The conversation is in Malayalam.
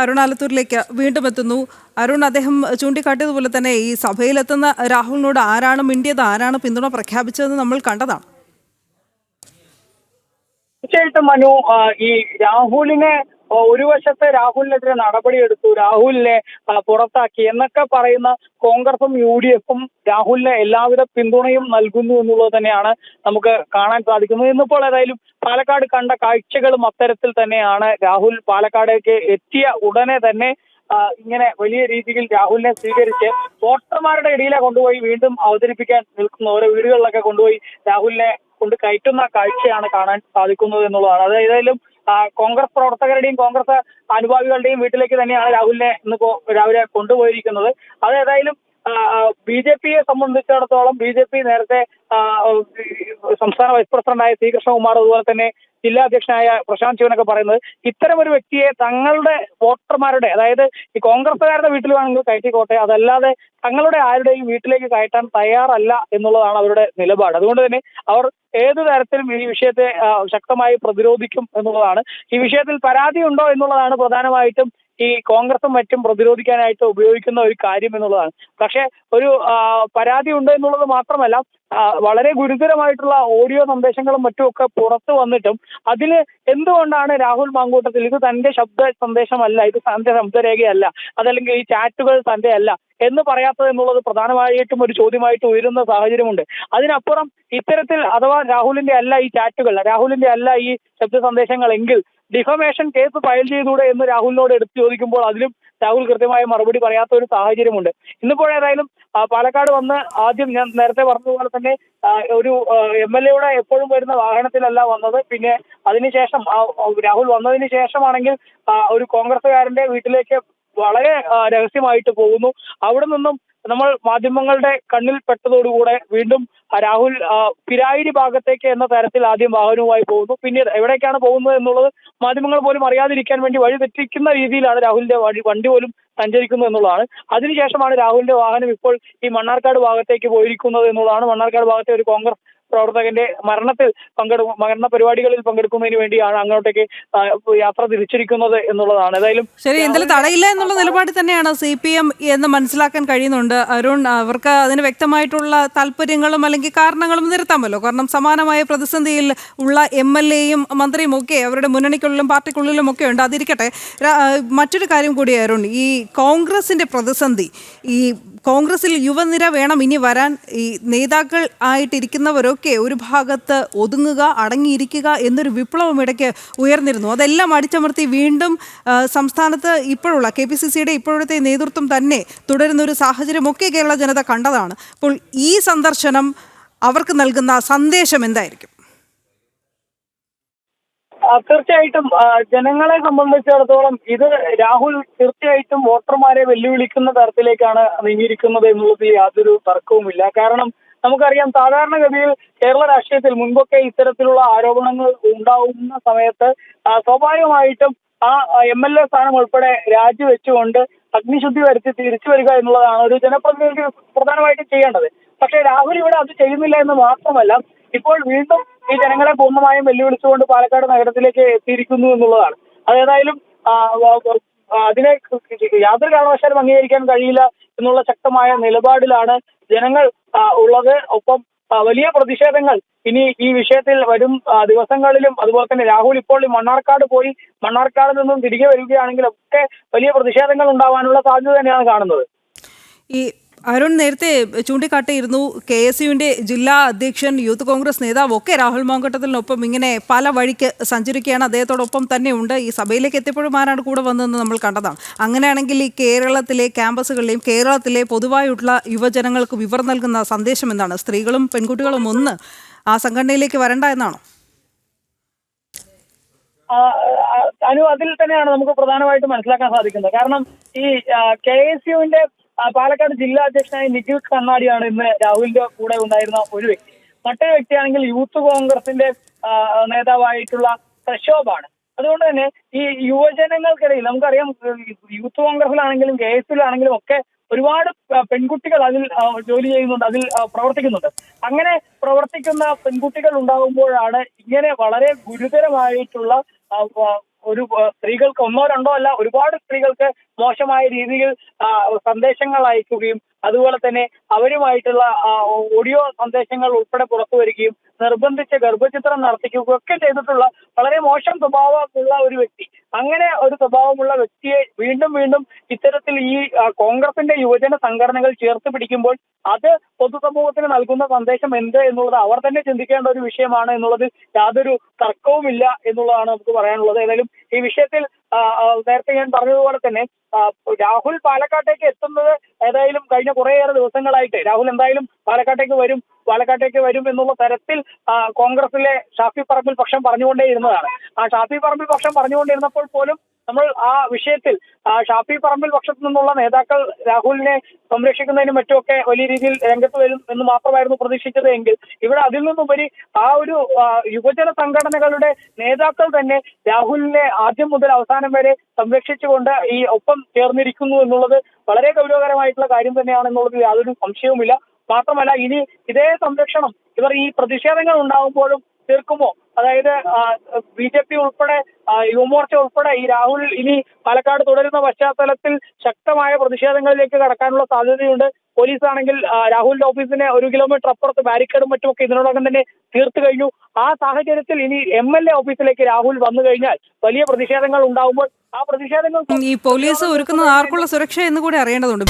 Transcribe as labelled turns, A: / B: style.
A: അരുൺ ആലത്തൂരിലേക്ക് വീണ്ടും എത്തുന്നു. അരുൺ അദ്ദേഹം ചൂണ്ടിക്കാട്ടിയതുപോലെ തന്നെ ഈ സഭയിലെത്തുന്ന രാഹുലിനോട് ആരാണ് മിണ്ടിയത് ആരാണ് പിന്തുണ പ്രഖ്യാപിച്ചതെന്ന് നമ്മൾ കണ്ടതാണ്.
B: തീർച്ചയായിട്ടും മനു ഈ രാഹുലിനെ ഒരു വശത്ത് രാഹുലിനെതിരെ നടപടിയെടുത്തു രാഹുലിനെ പുറത്താക്കി എന്നൊക്കെ പറയുന്ന കോൺഗ്രസും യു ഡി എഫും രാഹുലിന് എല്ലാവിധ പിന്തുണയും നൽകുന്നു എന്നുള്ളത് തന്നെയാണ് നമുക്ക് കാണാൻ സാധിക്കുന്നത്. ഇന്നിപ്പോൾ ഏതായാലും പാലക്കാട് കണ്ട കാഴ്ചകളും അത്തരത്തിൽ തന്നെയാണ്. രാഹുൽ പാലക്കാടേക്ക് എത്തിയ ഉടനെ തന്നെ ഇങ്ങനെ വലിയ രീതിയിൽ രാഹുലിനെ സ്വീകരിച്ച് വോട്ടർമാരുടെ ഇടയിലെ കൊണ്ടുപോയി വീണ്ടും അവതരിപ്പിക്കാൻ നിൽക്കുന്ന ഓരോ വീടുകളിലൊക്കെ കൊണ്ടുപോയി രാഹുലിനെ കൊണ്ട് കയറ്റുന്ന കാഴ്ചയാണ് കാണാൻ സാധിക്കുന്നത് എന്നുള്ളതാണ്. അത് ഏതായാലും ആ, കോൺഗ്രസ് പ്രവർത്തകരുടെയും കോൺഗ്രസ് അനുഭാവികളുടെയും വീട്ടിലേക്ക് തന്നെയാണ് രാഹുലിനെ ഇന്ന് രാവിലെ കൊണ്ടുപോയിരിക്കുന്നത്. അത് ഏതായാലും ബി ജെ പിയെ സംബന്ധിച്ചിടത്തോളം ബി ജെ പി നേരത്തെ സംസ്ഥാന വൈസ് പ്രസിഡന്റായ സി കൃഷ്ണകുമാർ അതുപോലെ തന്നെ ജില്ലാ അധ്യക്ഷനായ പ്രശാന്ത് ശിവനൊക്കെ പറയുന്നത് ഇത്തരം ഒരു വ്യക്തിയെ തങ്ങളുടെ വോട്ടർമാരുടെ അതായത് ഈ കോൺഗ്രസുകാരുടെ വീട്ടിൽ വേണമെങ്കിൽ കയറ്റിക്കോട്ടെ അതല്ലാതെ തങ്ങളുടെ ആരുടെയും വീട്ടിലേക്ക് കയറ്റാൻ തയ്യാറല്ല എന്നുള്ളതാണ് അവരുടെ നിലപാട്. അതുകൊണ്ട് തന്നെ അവർ ഏത് തരത്തിലും ഈ വിഷയത്തെ ശക്തമായി പ്രതിരോധിക്കും എന്നുള്ളതാണ്. ഈ വിഷയത്തിൽ പരാതി ഉണ്ടോ എന്നുള്ളതാണ് പ്രധാനമായിട്ടും ഈ കോൺഗ്രസും മറ്റും പ്രതിരോധിക്കാനായിട്ട് ഉപയോഗിക്കുന്ന ഒരു കാര്യം എന്നുള്ളതാണ്. പക്ഷേ ഒരു പരാതി ഉണ്ട് എന്നുള്ളത് മാത്രമല്ല വളരെ ഗുരുതരമായിട്ടുള്ള ഓഡിയോ സന്ദേശങ്ങളും മറ്റും ഒക്കെ പുറത്തു വന്നിട്ടും അതിൽ എന്തുകൊണ്ടാണ് രാഹുൽ മാങ്കൂട്ടത്തിൽ ഇത് തന്റെ ശബ്ദ സന്ദേശമല്ല ഇത് തന്റെ ശബ്ദരേഖയല്ല അതല്ലെങ്കിൽ ഈ ചാറ്റുകൾ തന്റെ അല്ല എന്ന് പറയാത്തത് എന്നുള്ളത് പ്രധാനമായിട്ടും ഒരു ചോദ്യമായിട്ട് ഉയരുന്ന സാഹചര്യമുണ്ട്. അതിനപ്പുറം ഇത്തരത്തിൽ അഥവാ രാഹുലിന്റെ അല്ല ഈ ചാറ്റുകൾ രാഹുലിന്റെ അല്ല ഈ ശബ്ദ സന്ദേശങ്ങൾ എങ്കിൽ ഡിഫമേഷൻ കേസ് ഫയൽ ചെയ്തൂടെ എന്ന് രാഹുലിനോട് എടുത്തു ചോദിക്കുമ്പോൾ അതിലും രാഹുൽ കൃത്യമായ മറുപടി പറയാത്ത ഒരു സാഹചര്യമുണ്ട്. ഇന്നിപ്പോൾ ഏതായാലും പാലക്കാട് വന്ന് ആദ്യം ഞാൻ നേരത്തെ പറഞ്ഞതുപോലെ തന്നെ ഒരു എം എൽ എയുടെ എപ്പോഴും വരുന്ന വാഹനത്തിലല്ല വന്നത്. പിന്നെ അതിനുശേഷം രാഹുൽ വന്നതിന് ശേഷമാണെങ്കിൽ ഒരു കോൺഗ്രസുകാരന്റെ വീട്ടിലേക്ക് വളരെ രഹസ്യമായിട്ട് പോകുന്നു. അവിടെ നിന്നും നമ്മൾ മാധ്യമങ്ങളുടെ കണ്ണിൽ പെട്ടതോടുകൂടെ വീണ്ടും രാഹുൽ പിരായിരി ഭാഗത്തേക്ക് എന്ന തരത്തിൽ ആദ്യം വാഹനവുമായി പോകുന്നു. പിന്നീട് എവിടേക്കാണ് പോകുന്നത് എന്നുള്ളത് മാധ്യമങ്ങൾ പോലും അറിയാതിരിക്കാൻ വേണ്ടി വഴി തെറ്റിക്കുന്ന രീതിയിലാണ് രാഹുലിന്റെ വണ്ടി പോലും സഞ്ചരിക്കുന്നത് എന്നുള്ളതാണ്. അതിനുശേഷമാണ് രാഹുലിന്റെ വാഹനം ഇപ്പോൾ ഈ മണ്ണാർക്കാട് ഭാഗത്തേക്ക് പോയിരിക്കുന്നത് എന്നുള്ളതാണ്. മണ്ണാർക്കാട് ഭാഗത്തെ ഒരു കോൺഗ്രസ് പ്രവർത്തകന്റെ മരണത്തിൽ പങ്കെടു മരണ പരിപാടികളിൽ പങ്കെടുക്കുന്നതിന് വേണ്ടിയാണ് അങ്ങോട്ടേക്ക് യാത്ര തിരിച്ചിരിക്കുന്നത് എന്നുള്ളതാണ്. ഏതായാലും
A: ശരി എന്തായാലും തടയില്ല എന്നുള്ള നിലപാടിൽ തന്നെയാണ് സി പി എം എന്ന് മനസ്സിലാക്കാൻ കഴിയുന്നുണ്ട്. അരുൺ അവർക്ക് അതിന് വ്യക്തമായിട്ടുള്ള താല്പര്യങ്ങളും അല്ലെങ്കിൽ കാരണങ്ങളും നിരത്താമല്ലോ. കാരണം സമാനമായ പ്രതിസന്ധിയിൽ ഉള്ള എം എൽ എയും മന്ത്രിയും ഒക്കെ അവരുടെ മുന്നണിക്കുള്ളിലും പാർട്ടിക്കുള്ളിലും ഒക്കെ ഉണ്ട്. അതിരിക്കട്ടെ മറ്റൊരു കാര്യം കൂടി അരുൺ ഈ കോൺഗ്രസിന്റെ പ്രതിസന്ധി ഈ കോൺഗ്രസിൽ യുവനിര വേണം ഇനി വരാൻ. ഈ നേതാക്കൾ ആയിട്ടിരിക്കുന്നവരൊക്കെ ഒരു ഭാഗത്ത് ഒതുങ്ങുക അടങ്ങിയിരിക്കുക എന്നൊരു വിപ്ലവം ഇടയ്ക്ക് ഉയർന്നിരുന്നു. അതെല്ലാം അടിച്ചമർത്തി വീണ്ടും സംസ്ഥാനത്ത് ഇപ്പോഴുള്ള കെ പി സി സിയുടെ ഇപ്പോഴത്തെ നേതൃത്വം തന്നെ തുടരുന്ന ഒരു സാഹചര്യമൊക്കെ കേരള ജനത കണ്ടതാണ്. അപ്പോൾ ഈ സന്ദർശനം അവർക്ക് നൽകുന്ന സന്ദേശം എന്തായിരിക്കും?
B: തീർച്ചയായിട്ടും ജനങ്ങളെ സംബന്ധിച്ചിടത്തോളം ഇത് രാഹുൽ തീർച്ചയായിട്ടും വോട്ടർമാരെ വെല്ലുവിളിക്കുന്ന തരത്തിലേക്കാണ് നീങ്ങിയിരിക്കുന്നത് എന്നുള്ളത് യാതൊരു തർക്കവുമില്ല. കാരണം നമുക്കറിയാം സാധാരണഗതിയിൽ കേരള രാഷ്ട്രീയത്തിൽ മുൻപൊക്കെ ഇത്തരത്തിലുള്ള ആരോപണങ്ങൾ ഉണ്ടാവുന്ന സമയത്ത് സ്വാഭാവികമായിട്ടും ആ എം എൽ എ സ്ഥാനം ഉൾപ്പെടെ രാജിവെച്ചുകൊണ്ട് അഗ്നിശുദ്ധി വരുത്തി തിരിച്ചു വരിക എന്നുള്ളതാണ് ഒരു ജനപ്രതിനിധി പ്രധാനമായിട്ടും ചെയ്യേണ്ടത്. പക്ഷേ രാഹുൽ ഇവിടെ അത് ചെയ്യുന്നില്ല എന്ന് മാത്രമല്ല ഇപ്പോൾ വീണ്ടും ഈ ജനങ്ങളെ പൂർണമായും വെല്ലുവിളിച്ചുകൊണ്ട് പാലക്കാട് നഗരത്തിലേക്ക് എത്തിയിരിക്കുന്നു എന്നുള്ളതാണ്. അതേതായാലും അതിനെ യാതൊരു കാരണവശാലും അംഗീകരിക്കാൻ കഴിയില്ല എന്നുള്ള ശക്തമായ നിലപാടിലാണ് ജനങ്ങൾ ഉള്ളത്. ഒപ്പം വലിയ പ്രതിഷേധങ്ങൾ ഇനി ഈ വിഷയത്തിൽ വരും ദിവസങ്ങളിലും. അതുപോലെ തന്നെ രാഹുൽ ഇപ്പോൾ മണ്ണാർക്കാട് പോയി മണ്ണാർക്കാട് നിന്നും തിരികെ വരികയാണെങ്കിൽ ഒക്കെ വലിയ പ്രതിഷേധങ്ങൾ ഉണ്ടാവാനുള്ള സാധ്യത തന്നെയാണ് കാണുന്നത്.
A: ഈ അരുൺ നേരത്തെ ചൂണ്ടിക്കാട്ടിയിരുന്നു കെ എസ് യുവിന്റെ ജില്ലാ അധ്യക്ഷൻ യൂത്ത് കോൺഗ്രസ് നേതാവ് ഒക്കെ രാഹുൽ മാങ്കട്ടത്തിനൊപ്പം ഇങ്ങനെ പല വഴിക്ക് സഞ്ചരിക്കുകയാണ്. അദ്ദേഹത്തോടൊപ്പം തന്നെ ഉണ്ട്. ഈ സഭയിലേക്ക് എത്തിയപ്പോഴും ആരാണ് കൂടെ വന്നതെന്ന് നമ്മൾ കണ്ടതാണ്. അങ്ങനെയാണെങ്കിൽ ഈ കേരളത്തിലെ ക്യാമ്പസുകളിലെയും കേരളത്തിലെ പൊതുവായിട്ടുള്ള യുവജനങ്ങൾക്ക് വിവരം നൽകുന്ന സന്ദേശം എന്താണ്? സ്ത്രീകളും പെൺകുട്ടികളും ഒന്ന് ആ സംഘടനയിലേക്ക് വരണ്ട എന്നാണോ?
B: അനു അതിൽ തന്നെയാണ് നമുക്ക് പ്രധാനമായിട്ട് മനസ്സിലാക്കാൻ സാധിക്കുന്നത്. കാരണം ഈ കെ എസ് യുവിന്റെ പാലക്കാട് ജില്ലാ അധ്യക്ഷനായ നിഖിൽ കണ്ണാടിയാണ് ഇന്ന് രാഹുലിന്റെ കൂടെ ഉണ്ടായിരുന്ന ഒരു വ്യക്തി. മറ്റൊരു വ്യക്തിയാണെങ്കിൽ യൂത്ത് കോൺഗ്രസിന്റെ നേതാവായിട്ടുള്ള പ്രക്ഷോഭാണ് അതുകൊണ്ട് തന്നെ ഈ യുവജനങ്ങൾക്കിടയിൽ നമുക്കറിയാം യൂത്ത് കോൺഗ്രസിലാണെങ്കിലും കെ എസ് ആണെങ്കിലും ഒക്കെ ഒരുപാട് പെൺകുട്ടികൾ അതിൽ ജോലി ചെയ്യുന്നുണ്ട് അതിൽ പ്രവർത്തിക്കുന്നുണ്ട്. അങ്ങനെ പ്രവർത്തിക്കുന്ന പെൺകുട്ടികൾ ഉണ്ടാകുമ്പോഴാണ് ഇങ്ങനെ വളരെ ഗുരുതരമായിട്ടുള്ള ഒരു സ്ത്രീകൾക്ക് ഒന്നോ രണ്ടോ അല്ല ഒരുപാട് സ്ത്രീകൾക്ക് മോശമായ രീതിയിൽ സന്ദേശങ്ങൾ അയക്കുകയും അതുപോലെ തന്നെ അവരുമായിട്ടുള്ള ഓഡിയോ സന്ദേശങ്ങൾ ഉൾപ്പെടെ പുറത്തു വരികയും നിർബന്ധിച്ച് ഗർഭചിത്രം നടത്തിക്കുകയും ഒക്കെ ചെയ്തിട്ടുള്ള വളരെ മോശം സ്വഭാവമുള്ള ഒരു വ്യക്തി. അങ്ങനെ ഒരു സ്വഭാവമുള്ള വ്യക്തിയെ വീണ്ടും വീണ്ടും ഇത്തരത്തിൽ ഈ കോൺഗ്രസിന്റെ യുവജന സംഘടനകൾ ചേർത്ത് പിടിക്കുമ്പോൾ അത് പൊതുസമൂഹത്തിന് നൽകുന്ന സന്ദേശം എന്ത് എന്നുള്ളത് അവർ തന്നെ ചിന്തിക്കേണ്ട ഒരു വിഷയമാണ് എന്നുള്ളത് യാതൊരു തർക്കവുമില്ല എന്നുള്ളതാണ് നമുക്ക് പറയാനുള്ളത്. ഏതായാലും ഈ വിഷയത്തിൽ നേരത്തെ ഞാൻ പറഞ്ഞതുപോലെ തന്നെ രാഹുൽ പാലക്കാട്ടേക്ക് എത്തുന്നത് ഏതായാലും കഴിഞ്ഞ കുറേയേറെ ദിവസങ്ങളായിട്ട്. രാഹുൽ എന്തായാലും പാലക്കാട്ടേക്ക് വരും പാലക്കാട്ടേക്ക് വരും എന്നുള്ള തരത്തിൽ കോൺഗ്രസിലെ ഷാഫി പറമ്പിൽ പക്ഷം പറഞ്ഞുകൊണ്ടേയിരുന്നതാണ്. ആ ഷാഫി പറമ്പിൽ പക്ഷം പറഞ്ഞുകൊണ്ടിരുന്നപ്പോൾ പോലും നമ്മൾ ആ വിഷയത്തിൽ ഷാഫി പറമ്പിൽ പക്ഷത്തു നിന്നുള്ള നേതാക്കൾ രാഹുലിനെ സംരക്ഷിക്കുന്നതിനും മറ്റുമൊക്കെ വലിയ രീതിയിൽ രംഗത്ത് വരും എന്ന് മാത്രമായിരുന്നു പ്രതീക്ഷിച്ചത് എങ്കിൽ ഇവിടെ അതിൽ നിന്നുപരി ആ ഒരു യുവജന സംഘടനകളുടെ നേതാക്കൾ തന്നെ രാഹുലിനെ ആദ്യം മുതൽ അവസാനം വരെ സംരക്ഷിച്ചുകൊണ്ട് ഈ ഒപ്പം ചേർന്നിരിക്കുന്നു എന്നുള്ളത് വളരെ ഗൗരവകരമായിട്ടുള്ള കാര്യം തന്നെയാണ് എന്നുള്ളതിൽ യാതൊരു സംശയവുമില്ല. മാത്രമല്ല ഇനി ഇതേ സംരക്ഷണം ഇവർ ഈ പ്രതിഷേധങ്ങൾ ഉണ്ടാകുമ്പോഴും തീർക്കുമോ? അതായത് ബി ജെ പി ഉൾപ്പെടെ യുവമോർച്ച ഉൾപ്പെടെ ഈ രാഹുൽ ഇനി പാലക്കാട് തുടരുന്ന പശ്ചാത്തലത്തിൽ ശക്തമായ പ്രതിഷേധങ്ങളിലേക്ക് കടക്കാനുള്ള സാധ്യതയുണ്ട്. പോലീസ് ആണെങ്കിൽ രാഹുലിന്റെ ഓഫീസിനെ ഒരു കിലോമീറ്റർ അപ്പുറത്ത് ബാരിക്കേഡും മറ്റുമൊക്കെ ഇതിനോടകം തന്നെ തീർത്തു കഴിഞ്ഞു. ആ സാഹചര്യത്തിൽ ഇനി എം എൽ എ ഓഫീസിലേക്ക് രാഹുൽ വന്നു കഴിഞ്ഞാൽ വലിയ പ്രതിഷേധങ്ങൾ ഉണ്ടാകുമ്പോൾ ആ പ്രതിഷേധങ്ങൾ
A: ഈ പോലീസ് ഒരുക്കുന്നത് ആർക്കുള്ള സുരക്ഷ എന്ന് കൂടി അറിയേണ്ടതുണ്ട്.